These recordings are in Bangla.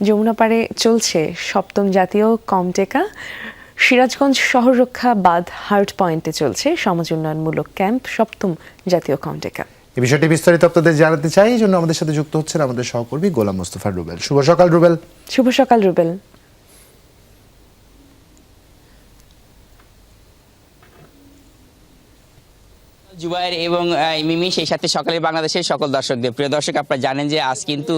যমুনা পাড়ে চলছে সপ্তম জাতীয় কমটেকা। সিরাজগঞ্জ শহর রক্ষা বাঁধ হার্ট পয়েন্টে চলছে সমাজ উন্নয়নমূলক ক্যাম্প সপ্তম জাতীয় কমটেকা। এই বিষয়টি বিস্তারিত আপনাদের জানাতে চাই এই জন্য আমাদের সাথে যুক্ত হচ্ছেন আমাদের সহকর্মী গোলাম মোস্তফা রুবেল। শুভ সকাল রুবেল। শুভ সকাল রুবেল। জুবাইর এবং মিমি সেই সাথে সকালে বাংলাদেশের সকল দর্শকদের। প্রিয় দর্শক, আপনারা জানেন যে আজ কিন্তু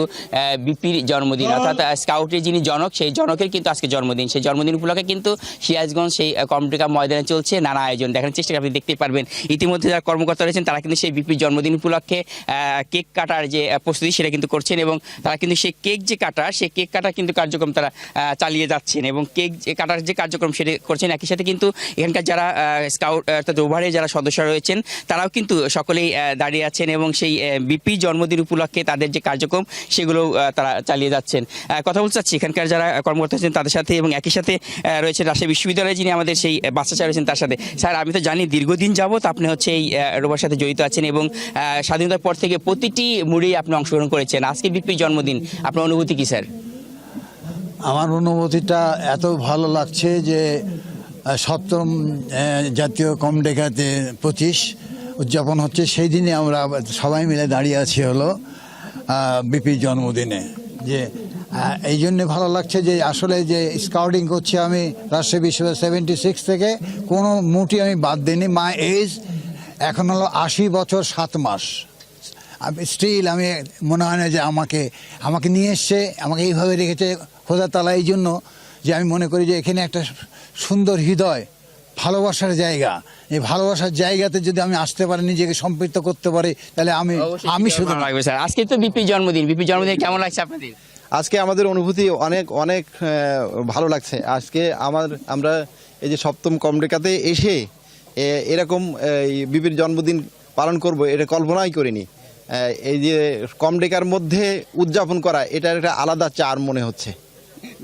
বিপির জন্মদিন, অর্থাৎ স্কাউটের যিনি জনক, সেই জনকের কিন্তু আজকে জন্মদিন। সেই জন্মদিন উপলক্ষে কিন্তু সিরাজগঞ্জ সেই কমটেকা ময়দানে চলছে নানা আয়োজন। দেখার চেষ্টা আপনি দেখতে পারবেন। ইতিমধ্যে যারা কর্মকর্তা রয়েছেন, তারা কিন্তু সেই বিপির জন্মদিন উপলক্ষে কেক কাটার যে প্রস্তুতি সেটা কিন্তু করছেন এবং তারা কিন্তু সেই কেক যে কাটা, সেই কেক কাটার কিন্তু কার্যক্রম তারা চালিয়ে যাচ্ছেন এবং কেক যে কাটার যে কার্যক্রম সেটা করছেন। একই সাথে কিন্তু এখানকার যারা স্কাউট, অর্থাৎ ওভারে যারা সদস্য রয়েছেন তারাও কিন্তু সকলেই দাঁড়িয়ে আছেন এবং সেই বিপি জন্মদিন উপলক্ষে তাদের যে কার্যক্রম সেগুলো তারা চালিয়ে যাচ্ছেন। কথা বলতে চাচ্ছি এখানকার যারা কর্মকর্তা আছেন তাদের সাথে এবং একই সাথে রয়েছে রাজশাহী বিশ্ববিদ্যালয়ে যিনি আমাদের সেই আহ, বাচ্চা স্যার রয়েছেন তার সাথে। স্যার আমি তো জানি দীর্ঘদিন যাবত আপনি হচ্ছে এই রোবার সাথে জড়িত আছেন এবং স্বাধীনতার পর থেকে প্রতিটি মুড়েই আপনি অংশগ্রহণ করেছেন। আজকে বিপি জন্মদিন আপনার অনুভূতি কি স্যার? আমার অনুভূতিটা এত ভালো লাগছে যে সপ্তম জাতীয় কম ডেকাতে পঁচিশ উদযাপন হচ্ছে, সেই দিনে আমরা সবাই মিলে দাঁড়িয়ে আছি হলো বিপির জন্মদিনে। যে এই জন্যে ভালো লাগছে যে, আসলে যে স্কাউটিং করছি আমি রাজশাহী বিশ্ববিদ্যালয় সেভেন্টি সিক্স থেকে, কোনো মুটি আমি বাদ দিইনি। মাই এজ এখন হলো আশি বছর সাত মাস। স্টিল আমি মনে হয় না যে আমাকে আমাকে নিয়ে এসছে, আমাকে এইভাবে রেখেছে খোদা তালা। এই জন্য যে আমি মনে করি যে এখানে একটা সুন্দর হৃদয় ভালোবাসার জায়গা। এই ভালোবাসার জায়গাতে যদি আমি আসতে পারি নিজেকে সম্পৃক্ত করতে পারি তাহলে আমি আমি শুধু লাগবে স্যার? আজকে তো বিপি জন্মদিন। বিপি জন্মদিন কেমন লাগছে আপনাদের? আজকে আমাদের অনুভূতি অনেক অনেক ভালো লাগছে। আজকে আমার আমরা এই যে সপ্তম কমরেকাতে এসে এরকম এই বিপির জন্মদিন পালন করব এটা কল্পনাই করিনি। এই যে কমডেকার মধ্যে উদযাপন করা এটা একটা আলাদা চার মনে হচ্ছে।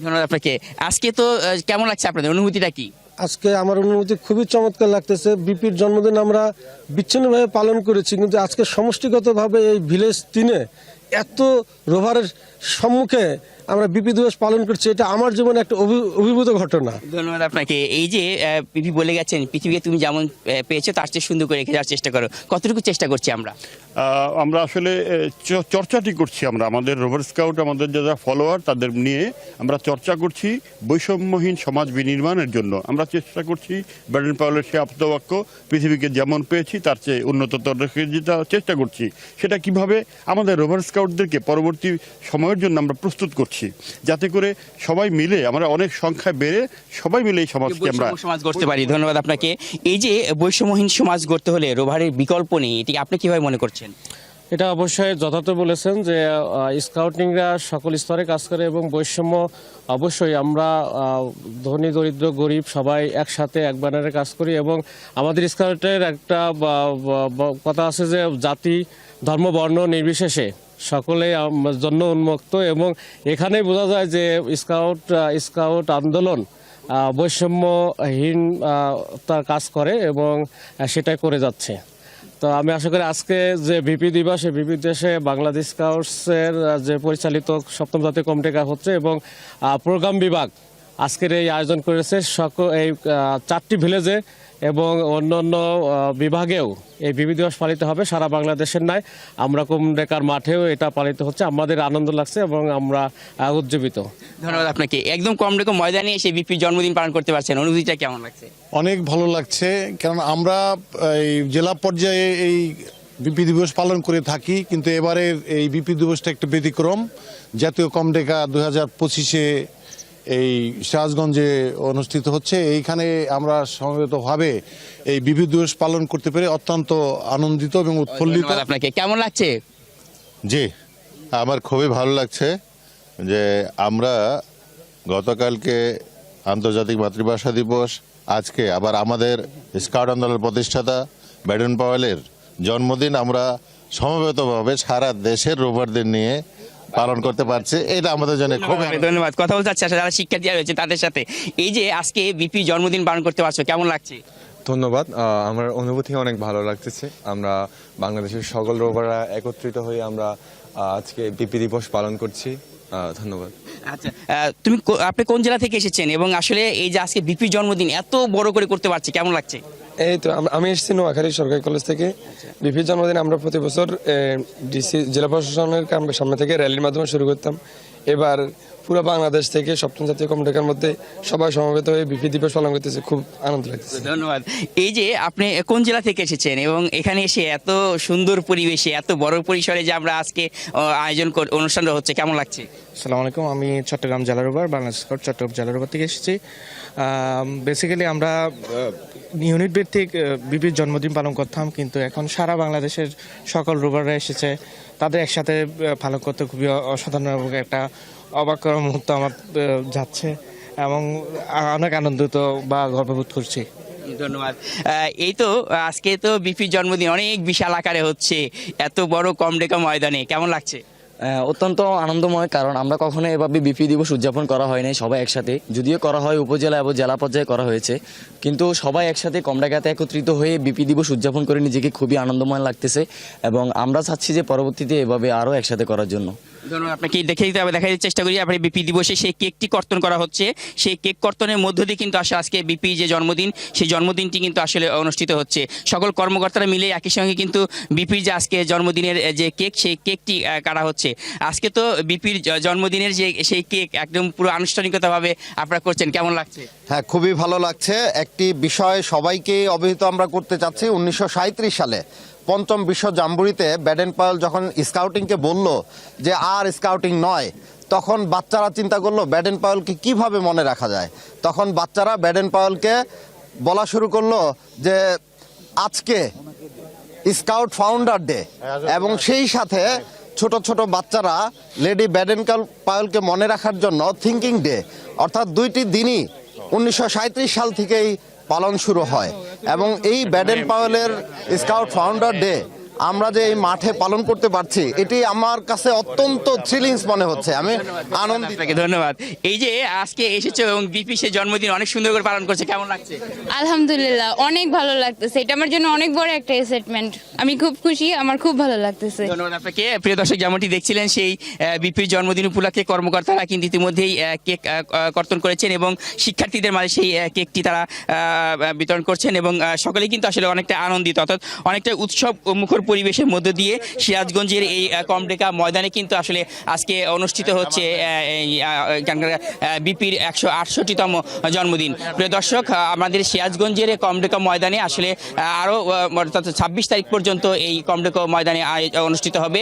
ধন্যবাদ আপনাকে। আজকে তো কেমন লাগছে আপনাদের? অনুভূতিটা কি? আজকে আমার অনুভূতি খুবই চমৎকার লাগতেছে। বিপির জন্মদিন আমরা বিচ্ছিন্নভাবে পালন করেছি, কিন্তু আজকে সমষ্টিগতভাবে এই ভিলেজ তিনে এত রোভারের সম্মুখে আমরা বিপি দিবস পালন করছি এটা আমার জীবনে একটা অভি- অভিভূত ঘটনা। ধন্যবাদ আপনাকে। এই যে পিপি বলে গেছেন পৃথিবীকে তুমি যেমন পেয়েছ তার চেয়ে সুন্দর করে রেখে যাওয়ার চেষ্টা করো। কতটুকু চেষ্টা করছি আমরা? আমরা আসলে চ- চর্চাটি করছি আমরা। আমাদের রোভার স্কাউট আমাদের যারা ফলোয়ার তাদের নিয়ে আমরা চর্চা করছি বৈষম্যহীন সমাজ বিনির্মাণের জন্য। আমরা চেষ্টা করছি ব্যাডেন পাওয়ালের সে আপ্তবাক্য পৃথিবীকে যেমন পেয়েছি তার চেয়ে উন্নততর রেখে যেটা চেষ্টা করছি। সেটা কীভাবে আমাদের রোভার স্কাউটদেরকে পরবর্তী সময়ের জন্য আমরা প্রস্তুত করছি। যাতে করে সবাই মিলে আমরা অনেক সংখ্যায় বেড়ে সবাই মিলে এই সমাজকে আমরা সমাজ গড়তে পারি। ধন্যবাদ আপনাকে। এই যে বৈষম্যহীন সমাজ গড়তে হলে রোভারের বিকল্প নেই এটি আপনি কীভাবে মনে করছেন? এটা অবশ্যই যথার্থ বলেছেন যে স্কাউটিংরা সকল স্তরে কাজ করে এবং বৈষম্য অবশ্যই আমরা আহ, ধনী দরিদ্র গরিব সবাই একসাথে এক ব্যানারে কাজ করি এবং আমাদের স্কাউটের একটা কথা আছে যে জাতি ধর্ম বর্ণ নির্বিশেষে সকলে জন্য উন্মুক্ত এবং এখানেই বোঝা যায় যে স্কাউট স্কাউট আন্দোলন বৈষম্যহীন তার কাজ করে এবং সেটাই করে যাচ্ছে। তো আমি আশা করি আজকে যে ভিপি দিবস, এই ভিপি দেশে বাংলাদেশ স্কাউটসের যে পরিচালিত সপ্তম জাতীয় কমিটিকা হচ্ছে এবং প্রোগ্রাম বিভাগ আজকের এই আয়োজন করেছে। সকল এই চারটি ভিলেজে এবং অন্যান্য বিভাগেও এই ভিপি দিবস পালিত হবে সারা বাংলাদেশের নয় আমরা কুমডেকার মাঠেও এটা পালিত হচ্ছে। আমাদের আনন্দ লাগছে এবং আমরা উজ্জীবিত। ধন্যবাদ আপনাকে। একদম কম রকম ময়দানে এসে বিপির জন্মদিন পালন করতে পারছেন। অনুভূতিটা কেমন লাগছে? অনেক ভালো লাগছে। কারণ আমরা এই জেলা পর্যায়ে এই বিপি দিবস পালন করে থাকি কিন্তু এবারে এই বিপি দিবসটা একটা ব্যতিক্রম। জাতীয় কমডেকা দু হাজার পঁচিশে এই সিরাজগঞ্জে অনুষ্ঠিত হচ্ছে। এইখানে আমরা সমবেতভাবে এই বিপি দিবস পালন করতে পেরে অত্যন্ত আনন্দিত এবং উৎফুল্লিত। আপনাকে। কেমন লাগছে? জি আমার খুবই ভালো লাগছে যে আমরা গতকালকে আন্তর্জাতিক মাতৃভাষা দিবস আজকে আবার আমাদের স্কাউট আন্দোলনের প্রতিষ্ঠাতা ব্যাডন পাওয়েলের জন্মদিন আমরা সমবেতভাবে সারা দেশের রোভারদের নিয়ে পালন করতে পারছি। এটা আমাদের জন্য খুব ধন্যবাদ, ধন্যবাদ। কথা বলতে চাচ্ছি যারা শিক্ষার্থীরা রয়েছে তাদের সাথে। এই যে আজকে বিপি জন্মদিন পালন করতে পারছ কেমন লাগছে? ধন্যবাদ। আমার অনুভূতি অনেক ভালো লাগতেছে। আমরা বাংলাদেশের সকল রোভাররা একত্রিত হয়ে আমরা আজকে বিপি দিবস পালন করছি। আহ, ধন্যবাদ। আচ্ছা তুমি আপনি কোন জেলা থেকে এসেছেন? এবং আসলে এই যে আজকে বিপি জন্মদিন এত বড় করে করতে পারছে কেমন লাগছে? এই তো, আমি এসেছি নোয়াখালী সরকারি কলেজ থেকে। বিপির জন্মদিন আমরা প্রতি বছর ডিসি, জেলা প্রশাসনের সামনে থেকে র্যালির মাধ্যমে শুরু করতাম। এবার পুরো বাংলাদেশ থেকে সপ্তম জাতীয় কমিটির মধ্যে সবাই সমবেত হয়ে বিপি দিবস পালন করতেছে। খুব আনন্দ লাগতেছে। ধন্যবাদ। এই যে আপনি কোন জেলা থেকে এসেছেন এবং এখানে এসে এত সুন্দর পরিবেশে এত বড় পরিসরে যে আমরা আজকে আয়োজন কর- অনুষ্ঠানটা হচ্ছে কেমন লাগছে? আসসালামু আলাইকুম আমি চট্টগ্রাম জেলার উপর বাংলাদেশ চট্টগ্রাম জেলার উপর থেকে এসেছি। বেসিক্যালি আমরা ইউনিট ভিত্তিক বিপির জন্মদিন পালন করতাম কিন্তু এখন সারা বাংলাদেশের সকল রোবাররা এসেছে। তাদের একসাথে পালন করতে খুবই অসাধারণ এবং একটা অবাক করার মুহূর্ত আমার যাচ্ছে এবং অনেক আনন্দিত বা গর্ববোধ করছি। ধন্যবাদ। এই তো আজকে তো বিপির জন্মদিন অনেক বিশাল আকারে হচ্ছে এত বড় কম ডেকা ময়দানে কেমন লাগছে? অত্যন্ত আনন্দময় কারণ আমরা কখনো এভাবে বিপি দিবস উদযাপন করা হয় নাই সবাই একসাথে। যদিও করা হয় উপজেলা এবং জেলা পর্যায়ে করা হয়েছে কিন্তু সবাই একসাথে কমডাকাতে একত্রিত হয়ে বিপি দিবস উদযাপন করে নিজেকে খুবই আনন্দময় লাগতেছে এবং আমরা চাচ্ছি যে পরবর্তীতে এভাবে আরও একসাথে করার জন্য। ধন্যবাদ আপনাকে দেখে দিতে হবে দেখার চেষ্টা করি আপনি বিপি দিবসে সেই কেকটি কর্তন করা হচ্ছে। সেই কেক কর্তনের মধ্য দিয়ে কিন্তু আসলে আজকে বিপি যে জন্মদিন সেই জন্মদিনটি কিন্তু আসলে অনুষ্ঠিত হচ্ছে। সকল কর্মকর্তারা মিলে একই সঙ্গে কিন্তু বিপির যে আজকে জন্মদিনের যে কেক সেই কেকটি কাটা হচ্ছে। আজকে তো বিপির জন্মদিনের যে সেই কেক একদম পুরো আনুষ্ঠানিকতাভাবে আপনারা করছেন। কেমন লাগছে? হ্যাঁ খুবই ভালো লাগছে। একটি বিষয় সবাইকে অবহিত আমরা করতে চাচ্ছি। উনিশশো সালে পঞ্চম বিশ্ব জাম্বুরিতে ব্যাডেন পায়েল যখন স্কাউটিংকে বলল যে আর স্কাউটিং নয়, তখন বাচ্চারা চিন্তা করল ব্যাডেন পায়েলকে কীভাবে মনে রাখা যায়। তখন বাচ্চারা ব্যাডেন পায়েলকে বলা শুরু করল যে আজকে স্কাউট ফাউন্ডার ডে এবং সেই সাথে ছোট ছোট বাচ্চারা লেডি ব্যাডেনকাল পায়েলকে মনে রাখার জন্য থিঙ্কিং ডে, অর্থাৎ দুইটি দিনই উনিশশো সাঁইত্রিশ সাল থেকেই পালন শুরু হয়। এবং এই ব্যাডেন পাওয়েলের স্কাউট ফাউন্ডার ডে আমরা যে এই মাঠে পালন করতে পারছি এটি আমার কাছে অত্যন্ত থ্রিলিংস মনে হচ্ছে। আমি আনন্দিত। আপনাকে ধন্যবাদ। এই যে আজকে এসেছ এবং বিপি সে জন্মদিন অনেক সুন্দর করে পালন করছে কেমন লাগছে? আলহামদুলিল্লাহ অনেক ভালো লাগতেছে। এটা আমার জন্য অনেক বড় একটা এক্সাইটমেন্ট আমি খুব খুশি আমার খুব ভালো লাগতেছে। ধন্যবাদ আপনাকে। প্রিয় দর্শক যেমনটি দেখছিলেন সেই বিপির জন্মদিন উপলক্ষে কর্মকর্তারা কিন্তু ইতিমধ্যেই আহ, কেক কর্তন করেছেন এবং শিক্ষার্থীদের মাঝে সেই কেকটি তারা আহ, বিতরণ করছেন এবং আহ, সকলেই কিন্তু আসলে অনেকটা আনন্দিত। অর্থাৎ অনেকটা উৎসব মুখর পরিবেশের মধ্য দিয়ে সিরাজগঞ্জের এই কমডেকা ময়দানে কিন্তু আসলে আজকে অনুষ্ঠিত হচ্ছে বিপির একশো আটষট্টিতম জন্মদিন। প্রিয় দর্শক আমাদের সিরাজগঞ্জের কমডেকা ময়দানে আসলে আরও অর্থাৎ ছাব্বিশ তারিখ পর্যন্ত এই কমডেকো ময়দানে অনুষ্ঠিত হবে।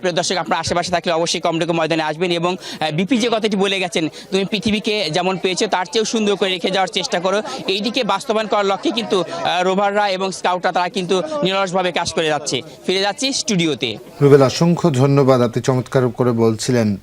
প্রিয় দর্শক, আপনার আশেপাশে থাকলে অবশ্যই কমডেকো ময়দানে আসবেন এবং বিপি যে কথাটি বলে গেছেন, তুমি পৃথিবীকে যেমন পেয়েছ, তার চেয়েও সুন্দর করে রেখে যাওয়ার চেষ্টা করো। এইদিকে বাস্তবায়ন করার লক্ষ্যে কিন্তু রোভাররা এবং স্কাউটরা তারা কিন্তু নিরলসভাবে কাজ করে যাচ্ছে। ফিরে যাচ্ছি স্টুডিওতে। রুবেল অসংখ্য ধন্যবাদ। আপনি চমৎকার করে বলছিলেন।